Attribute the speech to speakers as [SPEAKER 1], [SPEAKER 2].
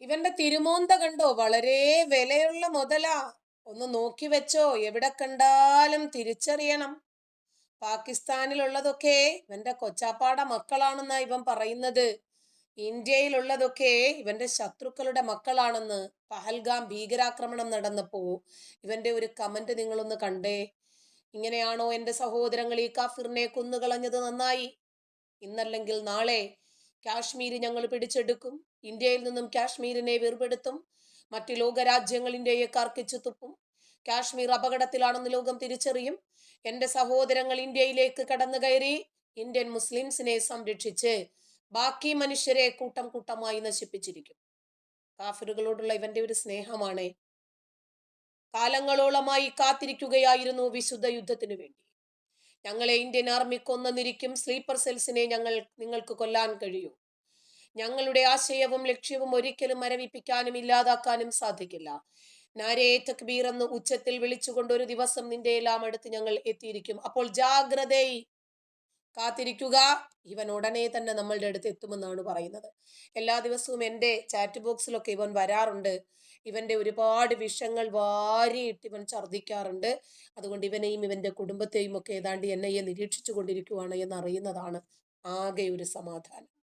[SPEAKER 1] ഇവന്റെ തിരുമോന്ത കണ്ടോ? വളരെ വിലയുള്ള മുതലാ. ഒന്ന് നോക്കി വെച്ചോ എവിടെ കണ്ടാലും തിരിച്ചറിയണം. പാകിസ്ഥാനിലുള്ളതൊക്കെ ഇവന്റെ കൊച്ചാപ്പാട മക്കളാണെന്നാ ഇവൻ പറയുന്നത്. ഇന്ത്യയിലുള്ളതൊക്കെ ഇവന്റെ ശത്രുക്കളുടെ മക്കളാണെന്ന് പഹൽഗാം ഭീകരാക്രമണം നടന്നപ്പോ ഇവന്റെ ഒരു കമന്റ് നിങ്ങളൊന്ന് കണ്ടേ. ഇങ്ങനെയാണോ എന്റെ സഹോദരങ്ങൾ ഈ കാഫിറിനെ കൊന്നുകളഞ്ഞത് നന്നായി? ഇന്നല്ലെങ്കിൽ നാളെ കാശ്മീർ ഞങ്ങൾ പിടിച്ചെടുക്കും. ഇന്ത്യയിൽ നിന്നും കാശ്മീരിനെ വേർപെടുത്തും. മറ്റ് ലോകരാജ്യങ്ങൾ ഇന്ത്യയെ തുപ്പും. കാശ്മീർ അപകടത്തിലാണെന്ന് ലോകം തിരിച്ചറിയും. എന്റെ സഹോദരങ്ങൾ ഇന്ത്യയിലേക്ക് കടന്നു കയറി. ഇന്ത്യൻ മുസ്ലിംസിനെ സംരക്ഷിച്ച് ബാക്കി മനുഷ്യരെ കൂട്ടം കൂട്ടമായി നശിപ്പിച്ചിരിക്കും. കാഫിറുകളോടുള്ള ഇവന്റെ ഒരു സ്നേഹമാണ്. കാലങ്ങളോളമായി കാത്തിരിക്കുകയായിരുന്നു വിശുദ്ധ യുദ്ധത്തിനു വേണ്ടി. ഞങ്ങളെ ഇന്ത്യൻ ആർമി കൊന്നിരിക്കും സ്ലീപ്പർ സെൽസിനെ ഞങ്ങൾ നിങ്ങൾക്ക് കൊല്ലാൻ കഴിയൂ. ഞങ്ങളുടെ ആശയവും ലക്ഷ്യവും ഒരിക്കലും മരവിപ്പിക്കാനും ഇല്ലാതാക്കാനും സാധിക്കില്ല. നാരേ തക്ബീർ എന്ന് ഉച്ചത്തിൽ വിളിച്ചുകൊണ്ട് ഒരു ദിവസം നിന്റെ എല്ലാം അടുത്ത് ഞങ്ങൾ എത്തിയിരിക്കും. അപ്പോൾ ജാഗ്രതയെ കാത്തിരിക്കുക. ഇവൻ ഉടനെ തന്നെ നമ്മളുടെ അടുത്ത് എത്തുമെന്നാണ് പറയുന്നത്. എല്ലാ ദിവസവും എന്റെ ചാറ്റ് ബോക്സിലൊക്കെ ഇവൻ വരാറുണ്ട്. ഇവന്റെ ഒരുപാട് വിഷങ്ങൾ വാരിയിട്ട് ഇവൻ ഛർദ്ദിക്കാറുണ്ട്. അതുകൊണ്ട് ഇവനെയും ഇവന്റെ കുടുംബത്തെയും ഒക്കെ ഏതാണ്ട് എന്നെ നിരീക്ഷിച്ചു കൊണ്ടിരിക്കുവാണ് എന്നറിയുന്നതാണ് ആകെ ഒരു സമാധാനം.